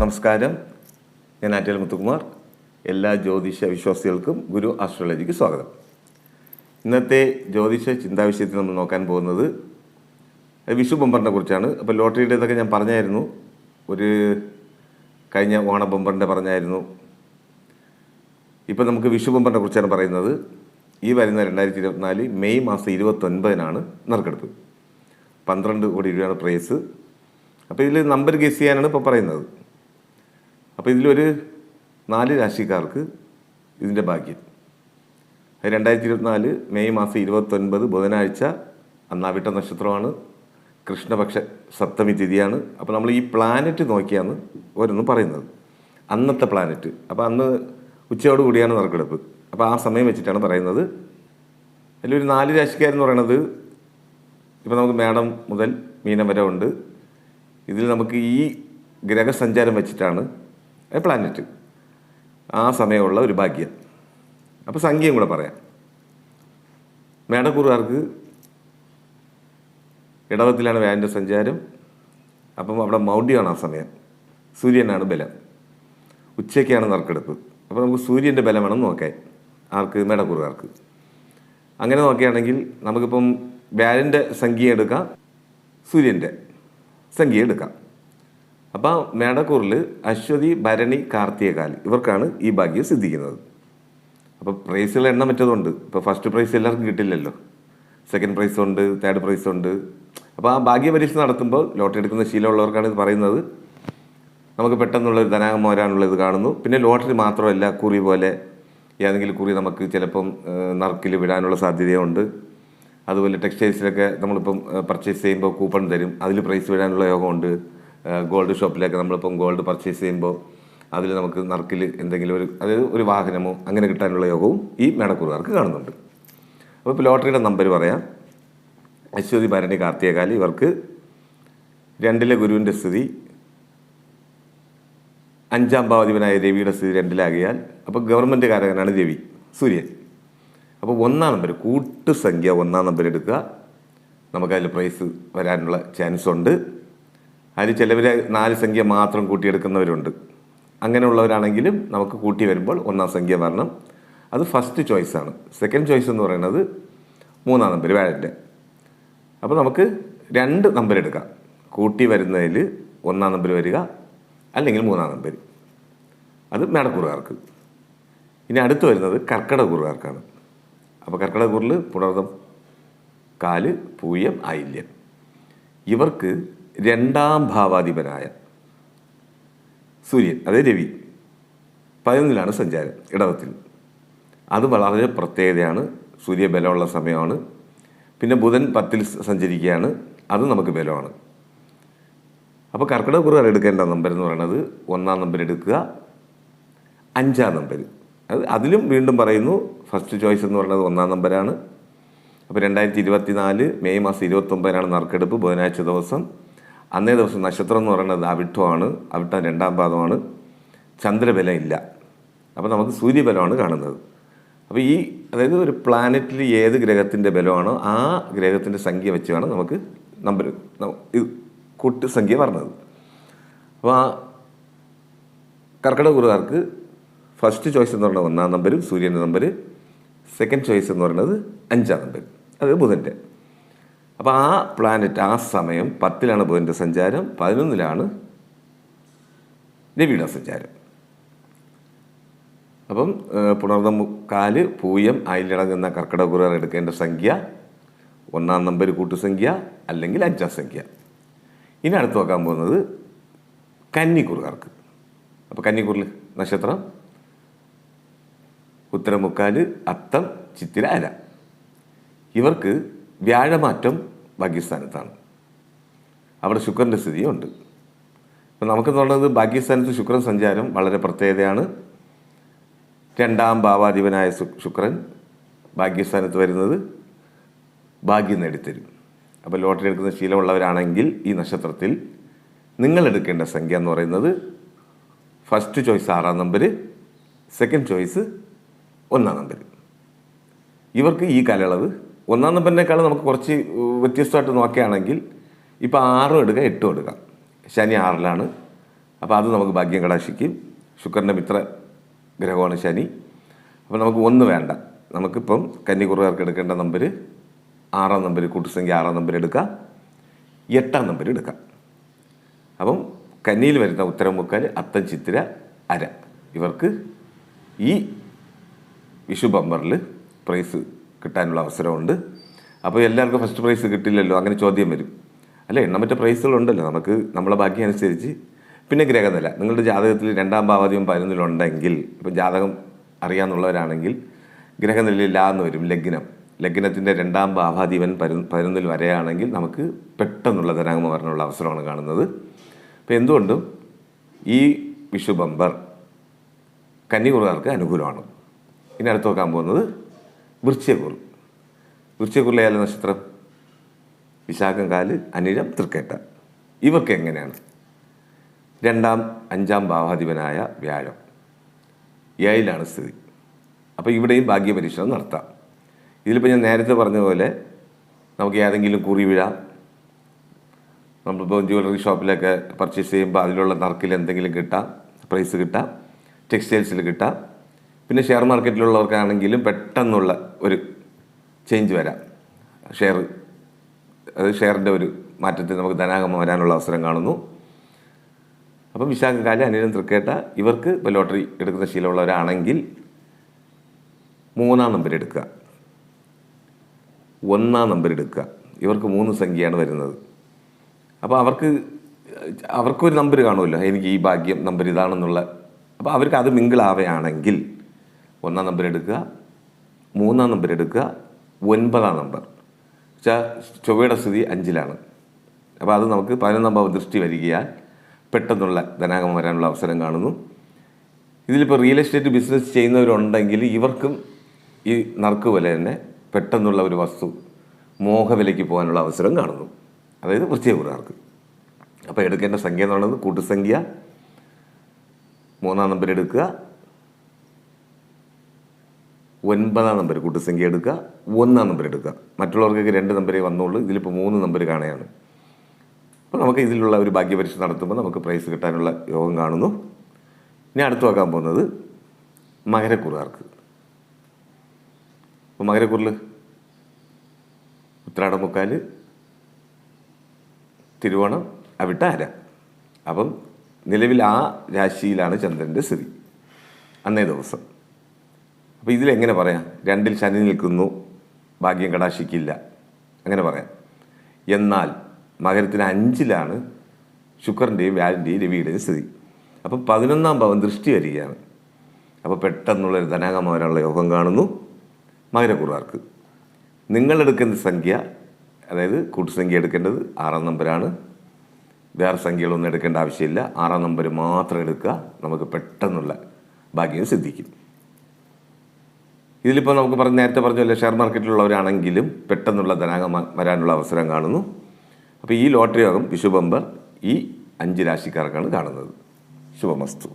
നമസ്കാരം. ഞാൻ ആറ്റൽ മുത്തുകുമാർ. എല്ലാ ജ്യോതിഷ വിശ്വാസികൾക്കും ഗുരു ആസ്ട്രോളജിക്ക് സ്വാഗതം. ഇന്നത്തെ ജ്യോതിഷ ചിന്താ വിഷയത്തിൽ നമ്മൾ നോക്കാൻ പോകുന്നത് വിഷു ബമ്പറിനെ കുറിച്ചാണ്. അപ്പോൾ ലോട്ടറിയുടെ ഇതൊക്കെ ഞാൻ പറഞ്ഞായിരുന്നു. ഒരു കഴിഞ്ഞ ഓണ ബമ്പറിന്റെ പറഞ്ഞായിരുന്നു. ഇപ്പോൾ നമുക്ക് വിഷു ബമ്പറിനെ കുറിച്ചാണ് പറയുന്നത്. ഈ വരുന്ന രണ്ടായിരത്തി ഇരുപത്തിനാല് മെയ് മാസം ഇരുപത്തൊൻപതിനാണ് നറുക്കെടുപ്പ്. പന്ത്രണ്ട് കോടി രൂപയാണ് പ്രൈസ്. അപ്പോൾ ഇതിൽ നമ്പർ ഗസ് ചെയ്യാനാണ് ഇപ്പോൾ പറയുന്നത്. അപ്പോൾ ഇതിലൊരു നാല് രാശിക്കാർക്ക് ഇതിന്റെ ഭാഗ്യം. രണ്ടായിരത്തി ഇരുപത്തിനാല് മെയ് മാസം ഇരുപത്തൊൻപത് ബുധനാഴ്ച അന്നാവിട്ട നക്ഷത്രമാണ്. കൃഷ്ണപക്ഷ സപ്തമി തിഥിയാണ്. അപ്പോൾ നമ്മൾ ഈ പ്ലാനറ്റ് നോക്കിയാണ് ഓരോന്നും പറയുന്നത്. അന്നത്തെ പ്ലാനറ്റ്. അപ്പോൾ അന്ന് ഉച്ചയോട് കൂടിയാണ് നറുക്കെടുപ്പ്. അപ്പോൾ ആ സമയം വെച്ചിട്ടാണ് പറയുന്നത്. അതിലൊരു നാല് രാശിക്കാരെന്ന് പറയണത് ഇപ്പോൾ നമുക്ക് മേടം മുതൽ മീനം വരെ ഉണ്ട്. ഇതിൽ നമുക്ക് ഈ ഗ്രഹസഞ്ചാരം വെച്ചിട്ടാണ് പ്ലാനറ്റ്. ആ സമയമുള്ള ഒരു ഭാഗ്യം. അപ്പോൾ സംഖ്യയും കൂടെ പറയാം. മേടക്കൂറുകാർക്ക് ഇടവത്തിലാണ് വ്യാഴന്റെ സഞ്ചാരം. അപ്പം അവിടെ മൗഢ്യമാണ് ആ സമയം. സൂര്യനാണ് ബലം. ഉച്ചയ്ക്കാണ് നറുക്കെടുപ്പ്. അപ്പോൾ നമുക്ക് സൂര്യന്റെ ബലം വേണം നോക്കാൻ. ആർക്ക്? മേടക്കൂറുകാർക്ക്. അങ്ങനെ നോക്കുകയാണെങ്കിൽ നമുക്കിപ്പം വ്യാഴന്റെ സംഖ്യ എടുക്കാം. സൂര്യന്റെ സംഖ്യ എടുക്കാം. അപ്പോൾ മേടക്കൂറിൽ അശ്വതി ഭരണി കാർത്തികകാൽ ഇവർക്കാണ് ഈ ഭാഗ്യം സിദ്ധിക്കുന്നത്. അപ്പോൾ പ്രൈസുകൾ എണ്ണം മറ്റതുണ്ട്. ഇപ്പോൾ ഫസ്റ്റ് പ്രൈസ് എല്ലാവർക്കും കിട്ടില്ലല്ലോ. സെക്കൻഡ് പ്രൈസ് ഉണ്ട് തേർഡ് പ്രൈസ് ഉണ്ട്. അപ്പോൾ ആ ഭാഗ്യ പരീക്ഷ നടത്തുമ്പോൾ ലോട്ടറി എടുക്കുന്ന ശീലമുള്ളവർക്കാണ് ഇത് പറയുന്നത്. നമുക്ക് പെട്ടെന്നുള്ളൊരു ധനാഗം വരാനുള്ള ഇത് കാണുന്നു. പിന്നെ ലോട്ടറി മാത്രമല്ല കുറി പോലെ ഏതെങ്കിലും കുറി നമുക്ക് ചിലപ്പം നറുക്കിൽ വിടാനുള്ള സാധ്യതയുണ്ട്. അതുപോലെ ടെക്സ്റ്റൈൽസിലൊക്കെ നമ്മളിപ്പം പർച്ചേസ് ചെയ്യുമ്പോൾ കൂപ്പൺ തരും. അതിൽ പ്രൈസ് വിടാനുള്ള യോഗമുണ്ട്. ഗോൾഡ് ഷോപ്പിലേക്ക് നമ്മളിപ്പം ഗോൾഡ് പർച്ചേസ് ചെയ്യുമ്പോൾ അതിൽ നമുക്ക് നറുക്കിൽ എന്തെങ്കിലും ഒരു അതായത് ഒരു വാഹനമോ അങ്ങനെ കിട്ടാനുള്ള യോഗവും ഈ മേടക്കൂറുകാർക്ക് കാണുന്നുണ്ട്. അപ്പോൾ ഇപ്പോൾ ലോട്ടറിയുടെ നമ്പർ പറയാം. അശ്വതി ഭരണി കാർത്തികകാലി ഇവർക്ക് രണ്ടിലെ ഗുരുവിന്റെ സ്ഥിതി അഞ്ചാം ഭാവധിപനായ രവിയുടെ സ്ഥിതി രണ്ടിലാകിയാൽ അപ്പോൾ ഗവൺമെന്റ് കാരകനാണ് രവി സൂര്യൻ. അപ്പോൾ ഒന്നാം നമ്പർ കൂട്ടുസംഖ്യ ഒന്നാം നമ്പർ എടുക്കുക. നമുക്കതിൽ പ്രൈസ് വരാനുള്ള ചാൻസ് ഉണ്ട് അതിൽ ചിലവർ നാല് സംഖ്യ മാത്രം കൂട്ടിയെടുക്കുന്നവരുണ്ട്. അങ്ങനെയുള്ളവരാണെങ്കിലും നമുക്ക് കൂട്ടി വരുമ്പോൾ ഒന്നാം സംഖ്യ വരണം. അത് ഫസ്റ്റ് ചോയ്സാണ് സെക്കൻഡ് ചോയ്സ് എന്ന് പറയുന്നത് മൂന്നാം നമ്പർ വാലറ്റിന്റെ അപ്പോൾ നമുക്ക് രണ്ട് നമ്പർ എടുക്കാം. കൂട്ടി വരുന്നതിൽ ഒന്നാം നമ്പർ വരിക അല്ലെങ്കിൽ മൂന്നാം നമ്പർ അത് മേടക്കുറുകാർക്ക്. ഇനി അടുത്ത് വരുന്നത് കർക്കിടകുറുകാർക്കാണ് അപ്പോൾ കർക്കിടകൂറിൽ പുണർതം കാൽ പൂയം ആയില്യം ഇവർക്ക് രണ്ടാം ഭാവാധിപനായ സൂര്യൻ അതായത് രവി പതിനൊന്നിലാണ് സഞ്ചാരം ഇടവത്തിൽ. അത് വളരെ പ്രത്യേകതയാണ്. സൂര്യ ബലമുള്ള സമയമാണ്. പിന്നെ ബുധൻ പത്തിൽ സഞ്ചരിക്കുകയാണ്. അത് നമുക്ക് ബലമാണ്. അപ്പോൾ കർക്കിടക കുറുകാർ എടുക്കേണ്ട നമ്പർ എന്ന് പറയുന്നത് ഒന്നാം നമ്പർ എടുക്കുക അഞ്ചാം നമ്പർ അത് അതിലും വീണ്ടും പറയുന്നു ഫസ്റ്റ് ചോയ്സ് എന്ന് പറയുന്നത് ഒന്നാം നമ്പരാണ് അപ്പോൾ രണ്ടായിരത്തി ഇരുപത്തി നാല് മെയ് മാസം ഇരുപത്തൊമ്പതിനാണ് നറുക്കെടുപ്പ് ബുധനാഴ്ച ദിവസം. അന്നേ ദിവസം നക്ഷത്രം എന്ന് പറയുന്നത് അവിട്ടമാണ് അവിട്ടം രണ്ടാം പാദമാണ്. ചന്ദ്രബലം ഇല്ല അപ്പോൾ നമുക്ക് സൂര്യബലമാണ് കാണുന്നത്. അപ്പോൾ ഈ അതായത് ഒരു പ്ലാനറ്റിൽ ഏത് ഗ്രഹത്തിന്റെ ബലമാണോ ആ ഗ്രഹത്തിന്റെ സംഖ്യ വെച്ച് വേണം നമുക്ക് നമ്പർ ഇത് കൂട്ട് സംഖ്യ പറഞ്ഞത്. അപ്പോൾ ആ കർക്കിടക കുറുകാർക്ക് ഫസ്റ്റ് ചോയ്സ് എന്ന് പറയുന്നത് ഒന്നാം നമ്പർ സൂര്യന്റെ നമ്പർ സെക്കൻഡ് ചോയ്സ് എന്ന് പറയുന്നത് അഞ്ചാം നമ്പർ അത് ബുധന്റെ അപ്പോൾ ആ പ്ലാനറ്റ് ആ സമയം പത്തിലാണ് ബുധന്റെ സഞ്ചാരം പതിനൊന്നിലാണ് രവിയുടെ സഞ്ചാരം. അപ്പം പുണർന്ന കാൽ പൂയം അയിലിടങ്ങുന്ന കർക്കിടകുറർ എടുക്കേണ്ട സംഖ്യ ഒന്നാം നമ്പർ കൂട്ടുസംഖ്യ അല്ലെങ്കിൽ അഞ്ചാം സംഖ്യ. ഇനി അടുത്ത് നോക്കാൻ പോകുന്നത് കന്നിക്കുറുകാർക്ക് അപ്പോൾ കന്നിക്കുറിൽ നക്ഷത്രം ഉത്തരമുക്കാൽ അത്തം ചിത്തിര അല ഇവർക്ക് വ്യാഴമാറ്റം ഭാഗ്യസ്ഥാനത്താണ്. അവിടെ ശുക്രന്റെ സ്ഥിതിയുണ്ട്. അപ്പം നമുക്ക് തോന്നുന്നത് ഭാഗ്യസ്ഥാനത്ത് ശുക്രൻ സഞ്ചാരം വളരെ പ്രത്യേകതയാണ്. രണ്ടാം ഭാവാധിപനായ ശുക്രൻ ഭാഗ്യസ്ഥാനത്ത് വരുന്നത് ഭാഗ്യം നേടിത്തരും. അപ്പോൾ ലോട്ടറി എടുക്കുന്ന ശീലമുള്ളവരാണെങ്കിൽ ഈ നക്ഷത്രത്തിൽ നിങ്ങൾ എടുക്കേണ്ട സംഖ്യ എന്ന് പറയുന്നത് ഫസ്റ്റ് ചോയ്സ് ആറാം നമ്പർ സെക്കൻഡ് ചോയ്സ് ഒന്നാം നമ്പർ ഇവർക്ക് ഈ കാലയളവ് ഒന്നാം നമ്പറിനേക്കാൾ നമുക്ക് കുറച്ച് വ്യത്യസ്തമായിട്ട് നോക്കുകയാണെങ്കിൽ ഇപ്പോൾ ആറും എടുക്കുക എട്ടും എടുക്കാം. ശനി ആറിലാണ്. അപ്പോൾ അത് നമുക്ക് ഭാഗ്യം കടാശിക്കും. ശുക്രന്റെ മിത്ര ഗ്രഹമാണ് ശനി. അപ്പോൾ നമുക്ക് ഒന്ന് വേണ്ട. നമുക്കിപ്പം കന്നിക്കുറുകാർക്ക് എടുക്കേണ്ട നമ്പർ ആറാം നമ്പർ കൂട്ടുസംഖ്യ ആറാം നമ്പർ എടുക്കുക എട്ടാം നമ്പർ എടുക്കാം. അപ്പം കന്നിയിൽ വരുന്ന ഉത്തരം മുക്കാൽ അത്തം ചിത്തിര അര. ഇവർക്ക് ഈ വിഷു ബമ്പറിൽ പ്രൈസ് കിട്ടാനുള്ള അവസരമുണ്ട്. അപ്പോൾ എല്ലാവർക്കും ഫസ്റ്റ് പ്രൈസ് കിട്ടില്ലല്ലോ അങ്ങനെ ചോദ്യം വരും. അല്ലേ? എണ്ണമറ്റ പ്രൈസുകളുണ്ടല്ലോ നമുക്ക് നമ്മളെ ഭാഗ്യം അനുസരിച്ച്. പിന്നെ ഗ്രഹനില. നിങ്ങളുടെ ജാതകത്തിൽ രണ്ടാം ഭാവതിയും പതിനൊന്നിലുണ്ടെങ്കിൽ ഇപ്പം ജാതകം അറിയാമെന്നുള്ളവരാണെങ്കിൽ ഗ്രഹനിലയിൽ എന്ന് വരും ലഗ്നം. ലഗ്നത്തിന്റെ രണ്ടാം ഭാവാധിപൻ പരു പതിനൊന്നിൽ വരെയാണെങ്കിൽ നമുക്ക് പെട്ടെന്നുള്ള ധനാഗമ വരാനുള്ള അവസരമാണ് കാണുന്നത്. അപ്പോൾ എന്തുകൊണ്ടും ഈ വിഷു ബമ്പർ കന്നികുറുകാർക്ക് അനുകൂലമാണ്. ഇനി അടുത്ത് നോക്കാൻ പോകുന്നത് വൃശ്ചയക്കുറു വൃശ്ചയക്കുറിലെ ഏല നക്ഷത്രം. വിശാഖം കാൽ അനിഴം തൃക്കേട്ട. ഇവർക്ക് എങ്ങനെയാണ്? രണ്ടാം അഞ്ചാം ഭാവാധിപനായ വ്യാഴം. ഏഴിലാണ് സ്ഥിതി. അപ്പോൾ ഇവിടെയും ഭാഗ്യപരീക്ഷണം നടത്താം. ഇതിലിപ്പോൾ ഞാൻ നേരത്തെ പറഞ്ഞ പോലെ നമുക്ക് ഏതെങ്കിലും കുറി വീഴാം. നമ്മളിപ്പോൾ ജ്വല്ലറി ഷോപ്പിലൊക്കെ പർച്ചേസ് ചെയ്യുമ്പോൾ അതിലുള്ള നറുക്കിൽ എന്തെങ്കിലും കിട്ടാം പ്രൈസ് കിട്ടാം ടെക്സ്റ്റൈൽസിൽ കിട്ടാം. പിന്നെ ഷെയർ മാർക്കറ്റിലുള്ളവർക്കാണെങ്കിലും പെട്ടെന്നുള്ള ഒരു ചേഞ്ച് വരാം. ഷെയർ അത് ഷെയറിന്റെ ഒരു മാറ്റത്തിൽ നമുക്ക് ധനാഗമം വരാനുള്ള അവസരം കാണുന്നു. അപ്പം വിശാഖകാലം അനിലും തൃക്കേട്ട ഇവർക്ക് ഇപ്പോൾ ലോട്ടറി എടുക്കുന്ന ശീലമുള്ളവരാണെങ്കിൽ മൂന്നാം നമ്പർ എടുക്കുക. ഒന്നാം നമ്പർ എടുക്കുക. ഇവർക്ക് മൂന്ന് സംഖ്യയാണ് വരുന്നത്. അപ്പോൾ അവർക്ക് അവർക്കൊരു നമ്പർ കാണുമല്ലോ. എനിക്ക് ഈ ഭാഗ്യം നമ്പർ ഇതാണെന്നുള്ള. അപ്പോൾ അവർക്ക് അത് മിങ്കിളാവുകയാണെങ്കിൽ ഒന്നാം നമ്പർ എടുക്കുക മൂന്നാം നമ്പർ എടുക്കുക ഒൻപതാം നമ്പർ വെച്ചാൽ ചൊവ്വയുടെ സ്ഥിതി അഞ്ചിലാണ്. അപ്പോൾ അത് നമുക്ക് പതിനൊന്നാം ഭാവം ദൃഷ്ടി വരികയാൽ പെട്ടെന്നുള്ള ധനാഗമം വരാനുള്ള അവസരം കാണുന്നു. ഇതിലിപ്പോൾ റിയൽ എസ്റ്റേറ്റ് ബിസിനസ് ചെയ്യുന്നവരുണ്ടെങ്കിൽ ഇവർക്കും ഈ നറുക്ക് പോലെ തന്നെ പെട്ടെന്നുള്ള ഒരു വസ്തു മോഹവിലയ്ക്ക് പോകാനുള്ള അവസരം കാണുന്നു. അതായത് വൃശ്ചികക്കുറുകാർക്ക് അപ്പോൾ എടുക്കേണ്ട സംഖ്യ എന്ന് പറയുന്നത് കൂട്ടുസംഖ്യ. മൂന്നാം നമ്പർ എടുക്കുക ഒൻപതാം നമ്പർ കൂട്ടുസംഖ്യ എടുക്കുക ഒന്നാം നമ്പർ എടുക്കുക. മറ്റുള്ളവർക്കൊക്കെ രണ്ട് നമ്പരേ വന്നുള്ളൂ ഇതിലിപ്പോൾ മൂന്ന് നമ്പർ കാണുകയാണ്. അപ്പോൾ നമുക്ക് ഇതിലുള്ള ഒരു ഭാഗ്യപരീക്ഷ നടത്തുമ്പോൾ നമുക്ക് പ്രൈസ് കിട്ടാനുള്ള യോഗം കാണുന്നു. ഇനി അടുത്ത് നോക്കാൻ പോകുന്നത് മകരക്കുറുകാർക്ക്. അപ്പോൾ മകരക്കുറിൽ ഉത്രാടമുക്കാൽ തിരുവോണം അവിട്ട അര അപ്പം നിലവിൽ ആ രാശിയിലാണ് ചന്ദ്രന്റെ സ്ഥിതി. അന്നേ ദിവസം. അപ്പോൾ ഇതിലെങ്ങനെ പറയാം? രണ്ടിൽ ശനി നിൽക്കുന്നു ഭാഗ്യം കടാശിക്കില്ല. അങ്ങനെ പറയാം. എന്നാൽ മകരത്തിന് അഞ്ചിലാണ് ശുക്രന്റെയും വ്യാഴന്റെയും രവിയുടെയും സ്ഥിതി. അപ്പോൾ പതിനൊന്നാം ഭാവം ദൃഷ്ടി വരികയാണ്. അപ്പോൾ പെട്ടെന്നുള്ളൊരു ധനാഗമം യോഗം കാണുന്നു മകരക്കുറുകാർക്ക്. നിങ്ങളെടുക്കുന്ന സംഖ്യ അതായത് കൂട്ടുസംഖ്യ എടുക്കേണ്ടത് ആറാം നമ്പരാണ്. വേറെ സംഖ്യകളൊന്നും എടുക്കേണ്ട ആവശ്യമില്ല. ആറാം നമ്പർ മാത്രം എടുക്കുക. നമുക്ക് പെട്ടെന്നുള്ള ഭാഗ്യം സിദ്ധിക്കും. ഇതിലിപ്പോൾ നമുക്ക് പറഞ്ഞ് നേരത്തെ പറഞ്ഞ പോലെ ഷെയർ മാർക്കറ്റിലുള്ളവരാണെങ്കിലും പെട്ടെന്നുള്ള ധനാകം വരാനുള്ള അവസരം കാണുന്നു. അപ്പോൾ ഈ ലോട്ടറി യോഗം വിശുബമ്പർ ഈ അഞ്ച് രാശിക്കാർക്കാണ് കാണുന്നത്. ശുഭമസ്തു.